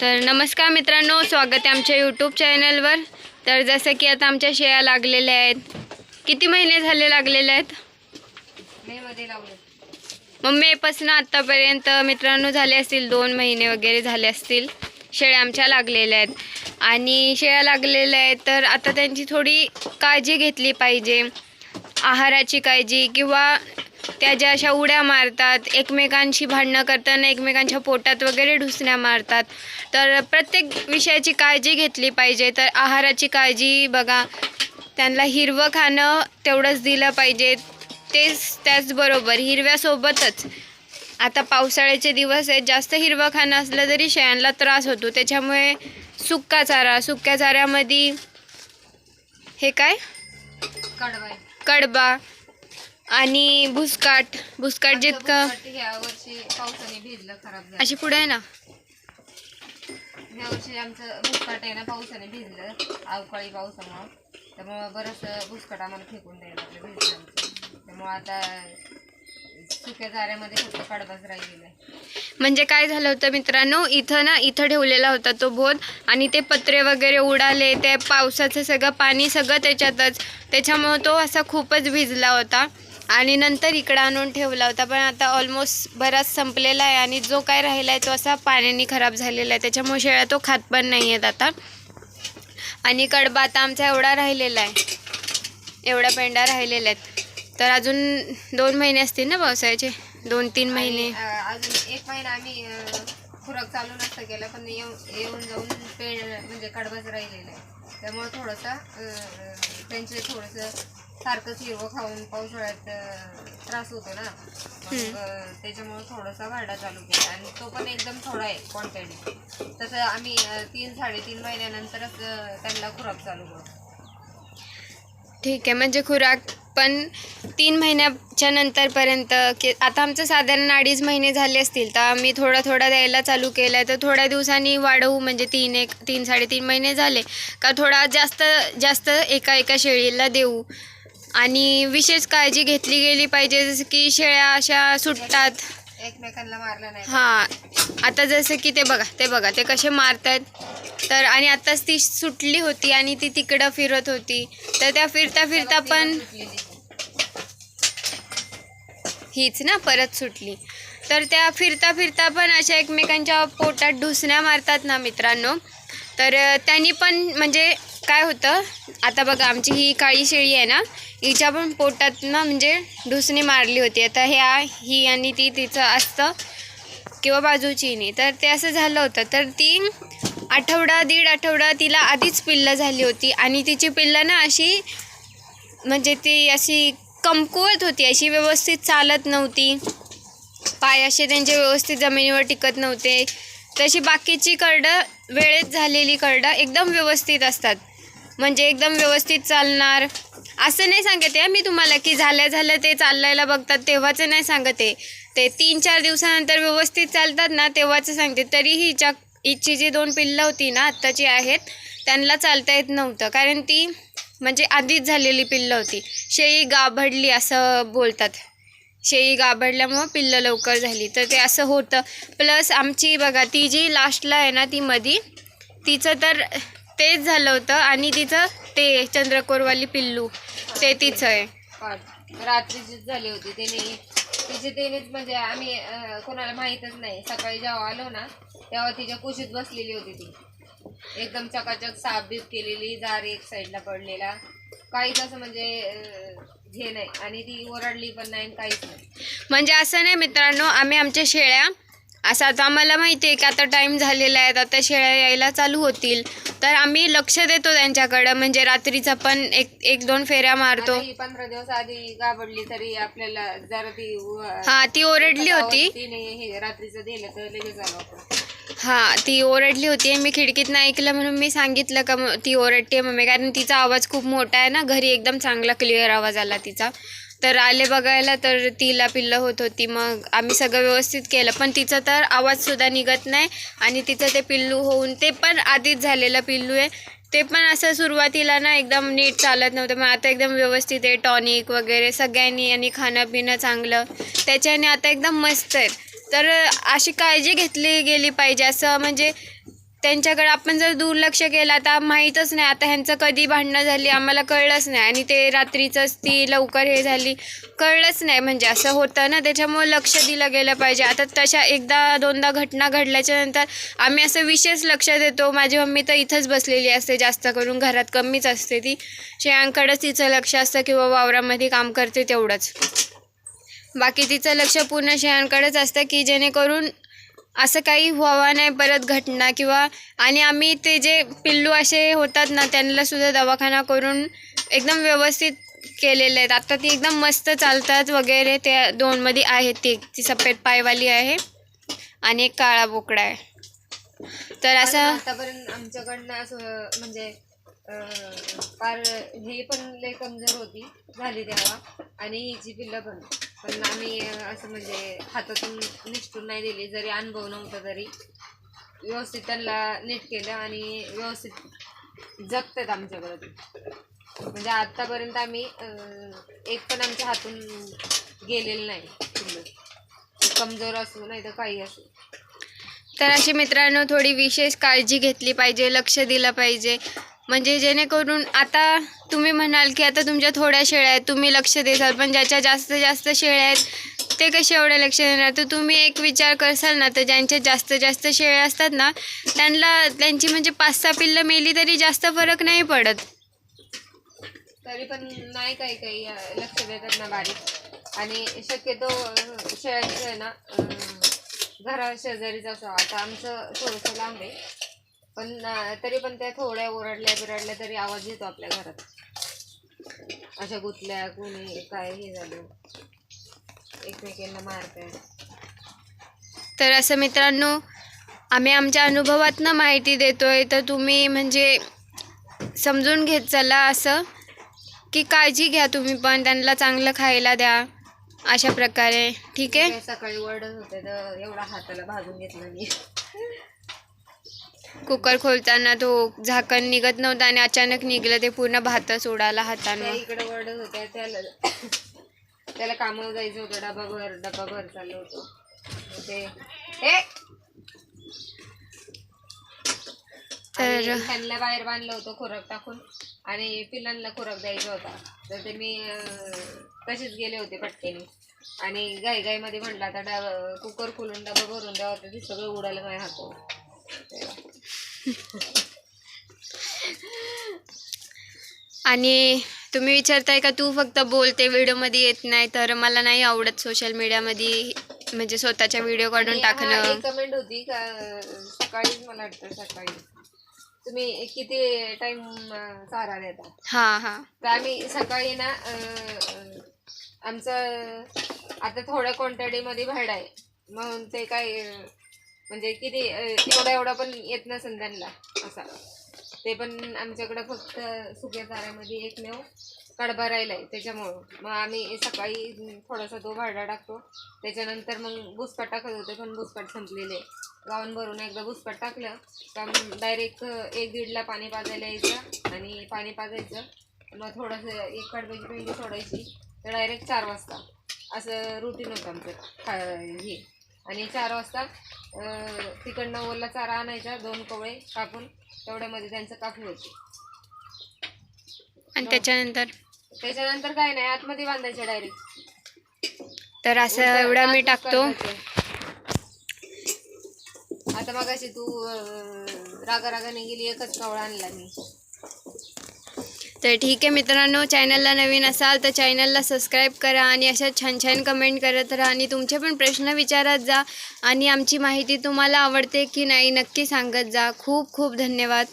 तर नमस्कार मित्रांनो स्वागत आहे आमच्या यूट्यूब चॅनलवर तर जसं की आता आमच्या शेळ्या लागलेल्या आहेत. किती महिने झाले लागलेले आहेत? मग मेपासून आत्तापर्यंत मित्रांनो झाले असतील दोन महिने वगैरे झाले असतील. शेळ्या आमच्या लागलेल्या आहेत. आणि शेळ्या लागलेल्या आहेत तर आता त्यांची थोडी काळजी घेतली पाहिजे. आहाराची काळजी किंवा त्या ज्या अशा उड्या मारतात एकमेकांशी भांडणं करताना एकमेकांच्या पोटात वगैरे ढुसण्या मारतात. तर प्रत्येक विषयाची काळजी घेतली पाहिजे. तर आहाराची काळजी बघा. त्यांना हिरवं खाणं तेवढंच दिलं पाहिजे. तेच त्याचबरोबर हिरव्यासोबतच आता पावसाळ्याचे दिवस आहेत जास्त हिरवं खाणं असलं तरी शेळ्यांना त्रास होतो. त्याच्यामुळे सुक्का चारा सुक्या चाऱ्यामध्ये हे काय? कडवाय कडबा. आणि भुसकाट भुसकाट जितकं वर्षी पावसाने भिजलं खराब झालं. अशी पुढे आहे ना? ह्या वर्षी आमचं भुसकाट आहे ना पावसाने भिजलं. अवकाळी पावसामुळं त्यामुळं बरंच भुसकाट आम्हाला फेकून द्यायला लागलं भिजलं आमचं. त्यामुळं आता सुक्या चाऱ्यामध्ये फक्त कडबाच राहिलेला आहे. म्हणजे काय झालं होतं मित्रांनो इथं ना इथं ठेवलेला होता तो बोध आणि ते पत्रे वगैरे उडाले ते पावसाचं सगळं पाणी सगळं त्याच्यातच. त्याच्यामुळं तो असा खूपच भिजला होता. आणि नंतर इकडं आणून ठेवला होता पण आता ऑलमोस्ट बराच संपलेला आहे आणि जो काय राहिला आहे तो असा पाण्याने खराब झालेला आहे. त्याच्यामुळे शेळ्या तो खात पण नाही आहेत आता. आणि कडबा आता आमचा एवढा राहिलेला आहे. एवढा पेंडा राहिलेला आहेत. तर अजून दोन महिने असतील ना पावसाळ्याचे? दोन तीन महिने. अजून एक महिना आम्ही अं, खुराक चालू नसतं केलं पण येऊन येऊन जाऊन पेंड म्हणजे कडबाच राहिलेलं आहे. त्यामुळं थोडंसं त्यांचे थोडंसं सारखंच हिरवं खाऊन पावसाळ्यात त्रास होतो ना. त्याच्यामुळं थोडासा वाढा चालू केला. आणि तो पण एकदम थोडा आहे क्वांटिटी तसं आम्ही तीन साडेतीन महिन्यानंतरच त्यांना खुराक चालू करतो ठीक आहे. म्हणजे खुराक पण तीन महिन्याच्या नंतरपर्यंत की आता आमचं साधारण अडीच महिने झाले असतील तर आम्ही थोडा थोडा द्यायला चालू केलं आहे तर थोड्या दिवसांनी वाढवू म्हणजे तीन एक तीन साडेतीन महिने झाले. का थोडा जास्त जास्त एका एका शेळीला देऊ. आणि विशेष काळजी घेतली गेली पाहिजे जसं की शेळ्या अशा सुटतात. एकमेकांना मारलं नाही. हां आता जसं की ते बघा ते बघा ते कसे मारतायत. तर आणि आताच ती सुटली होती आणि ती तिकडं फिरत होती. तर त्या फिरता फिरता पण. हीच ना परत सुटली. तर त्या फिरता फिरता पण अशा एकमेकांच्या पोटात ढुसण्या मारतात ना मित्रांनो. तर त्यांनी पण म्हणजे काय होतं आता बघा आमची ही काळी शेळी आहे ना हिच्या पण पोटात ना म्हणजे ढुसणी मारली होती. आता ह्या ही आणि ती तिचं असतं किंवा बाजूची नाही. तर ते असं झालं होतं. तर ती आठवडा दीड आठवडा तिला आधीच पिल्लं झाली होती. आणि तिची पिल्लं ना अशी म्हणजे ती अशी कमकुवत होती. अशी व्यवस्थित चालत नव्हती. पाय असे त्यांचे व्यवस्थित जमिनीवर टिकत नव्हते. तशी बाकीची करडं वेळेत झालेली करडं एकदम व्यवस्थित असतात. म्हणजे एकदम व्यवस्थित चालणार. असं नाही सांगत आहे. मी तुम्हाला की झाल्या झाल्या ते चालायला बघतात तेव्हाचं नाही सांगत आहे. ते तीन चार दिवसानंतर व्यवस्थित चालतात ना तेव्हाचं सांगते. तरीही हिच्या हिची जी दोन पिल्लं होती ना आत्ताची आहेत त्यांना चालता येत नव्हतं. कारण ती म्हणजे आधीच झालेली पिल्लं होती. शेळी गाभडली असं बोलतात. शेळी गाभडल्यामुळं पिल्लं लवकर झाली. तर ते असं होतं. प्लस आमची बघा ती जी लास्टला आहे ना ती मधी तिचं तर तेच झालं होतं. आणि तिचं ते चंद्रकोरवाली पिल्लू. ते तिचं आहे. रात्रीचीच झाली होती त्याने तिचे त्यानेच म्हणजे आम्ही कोणाला माहीतच नाही. सकाळी जेव्हा आलो ना तेव्हा तिच्या कुशीत बसलेली होती ती. एकदम चकाचक साफबीत केलेली जार एक साईडला पडलेला. काहीच असं म्हणजे हे नाही. आणि ती ओरडली पण नाही आणि काहीच नाही. म्हणजे असं नाही मित्रांनो आम्ही आमच्या शेळ्या असं आता आम्हाला माहिती आहे की आता टाईम झालेला आहे आता शेळ्या यायला चालू होतील. तर आम्ही लक्ष देतो त्यांच्याकडं म्हणजे रात्रीचा पण एक एक दोन फेऱ्या मारतो. पंधरा दिवस आधी गाबडली तरी आपल्याला जरा ती हां ती ओरडली होती. तिने हे रात्रीचं दिलं तर लगेच आलो आपण हां ती ओरडली होती. मी खिडकीतनं ऐकलं म्हणून मी सांगितलं का म- ती ओरडते मम्मी कारण तिचा आवाज खूप मोठा आहे ना घरी एकदम चांगला क्लिअर आवाज आला तिचा. तर आले बघायला तर तिला पिल्लं होत होती मग आम्ही सगळं व्यवस्थित केलं. पण तिचा तर आवाजसुद्धा निघत नाही आणि तिचं ते पिल्लू होऊन ते पण आधीच झालेलं पिल्लू आहे. ते पण असं सुरुवातीला ना एकदम नीट चालत नव्हतं मग आता एकदम व्यवस्थित आहे. टॉनिक वगैरे सगळ्यांनी आणि खाणंपिणं चांगलं. त्याच्याने आता एकदम मस्त आहे. तर अशी काळजी घेतली गेली पाहिजे असं म्हणजे त्यांच्याकडे आपण जर दुर्लक्ष केलं आता माहीतच नाही आता ह्यांचं कधी भांडणं झाली आम्हाला कळलंच नाही आणि ते रात्रीचंच ती लवकर हे झाली कळलंच नाही. म्हणजे असं होतं ना त्याच्यामुळे लक्ष दिलं गेलं पाहिजे. आता तशा एकदा दोनदा घटना घडल्याच्या नंतर आम्ही असं विशेष लक्ष देतो. माझी मम्मी तर इथंच बसलेली असते जास्त करून घरात कमीच असते ती. शेळ्यांकडेच तिचं लक्ष असतं किंवा वावरामध्ये काम करते तेवढंच. बाकी तिचं लक्ष पूर्ण शेळ्यांकडेच असतं की जेणेकरून असं काही व्हावं नाही परत घटना किंवा आणि आम्ही ते जे पिल्लू असे होतात ना त्यांना सुद्धा दवाखाना करून एकदम व्यवस्थित केलेले आहेत. आता ती एकदम मस्त चालतात वगैरे त्या दोनमध्ये आहेत ती ती सफेद पायवाली आहे आणि एक काळा बोकडा आहे. तर असं आतापर्यंत आमच्याकडनं असं म्हणजे फार हे पण लय कमजोर होती झाली तेव्हा. आणि हिची पिल्लं पण. पण आम्ही असं म्हणजे हातातून निष्ठून नाही दिली जरी अनुभव नव्हता तरी. व्यवस्थित त्यांना नीट केलं आणि व्यवस्थित जगतात आमच्याकडं म्हणजे आत्तापर्यंत आम्ही एक पण आमच्या हातून गेलेलं नाही पिल्लं. कमजोर असू नाही तर काही असू. तर अशी मित्रांनो थोडी विशेष काळजी घेतली पाहिजे लक्ष दिलं पाहिजे. म्हणजे जेणेकरून आता तुम्ही म्हणाल की आता तुमच्या थोड्या शेळ्या आहेत तुम्ही लक्ष देसाल पण ज्याच्या जास्त जास्त शेळ्या आहेत ते कसे एवढे लक्ष देणार? तर तुम्ही एक विचार करसाल ना तर ज्यांच्या जास्त जास्त शेळ्या असतात ना त्यांना त्यांची म्हणजे पाच सहा पिल्लं मेली तरी जास्त फरक नाही पडत. तरी पण नाही काही काही लक्ष देतात ना बारीक. आणि शक्यतो शेळ्यांचं आहे ना घरा शेजारीच असं आता आमचं थोडंसं लांब आहे. पण तरी पण त्या थोड्या ओरडल्या बिरडल्या तरी आवाज येतो आपल्या घरात. अशा गुतल्या कोणी काय हे झालं. एकमेकांना मारताय. तर असं मित्रांनो आम्ही आमच्या अनुभवातनं माहिती देतोय. तर तुम्ही म्हणजे समजून घेत चला असं की काळजी घ्या तुम्ही पण त्यांना चांगलं खायला द्या अशा प्रकारे. ठीक आहे? सकाळी ओरडत होते तर एवढा हाताला भाजून घेतला मी. कुकर खोलताना तो झाकण निघत नव्हतं आणि अचानक निघलं ते पूर्ण भातच उडाला हातानं. इकडे ओरडत होत्या त्याला त्याला कामावर जायचं होतं डबा भर डबा भर चाललं होतं. ते तर- त्यांना बाहेर बांधलं होतं खुराक टाकून आणि पिल्लांना खुराक द्यायचा होता. तर ते मी तसेच गेले होते पटकेने. आणि घाई घाईमध्ये म्हटलं आता डबा कुकर खोलून डबा भरून द्यावा ते सगळं उडालं माझ्या हातावर. आणि तुम्ही विचारताय का तू फक्त बोलते व्हिडिओमध्ये येत नाही तर मला नाही आवडत सोशल मीडियामध्ये म्हणजे स्वतःच्या व्हिडिओ काढून टाकणं. कमेंट होती का सकाळीच मला वाटतं सकाळी. तुम्ही किती टाइम चारा देता? हां हां. तर आम्ही सकाळी ना आमचं आता थोड्या क्वांटिटीमध्ये भाडं आहे. म्हणून ते काय म्हणजे किती एवढा एवढा पण येत नसेल त्यांना असा. ते पण आमच्याकडं फक्त सुक्या चाऱ्यामध्ये एकमेव कडबा राहिला आहे त्याच्यामुळं. मग आम्ही सकाळी थोडासा तो भाडा टाकतो. त्याच्यानंतर मग भुसपाट टाकत होते पण भुसपाट संपलेले. गाऊन भरून एकदा भुसपाट टाकलं का डायरेक्ट एक दीडला पाणी पाजायला यायचं आणि पाणी पाजायचं. मग थोडंसं एक कडब्याची पेंडी सोडायची तर डायरेक्ट चार वाजता. असं रुटीन होतं आमचं खा हे. आणि चार वाजता तिकडनं ओला चारा आणायचा दोन कवळे कापून तेवढ्यामध्ये त्यांचं कापू होते आणि त्याच्यानंतर? त्याच्यानंतर काय नाही आतमध्ये बांधायचे डायरेक्ट. तर असं एवढा मी टाकतो. आता मग अशी तू रागा रागाने गेली एकच कवळा आणला मी. तर ठीक आहे मित्रांनो चॅनलला नवीन असाल तर चॅनलला सबस्क्राईब करा आणि अशा छान छान कमेंट करत राहा आणि तुमचे पण प्रश्न विचारत जा आणि आमची माहिती तुम्हाला आवडते की नाही नक्की सांगत जा. खूप खूप धन्यवाद.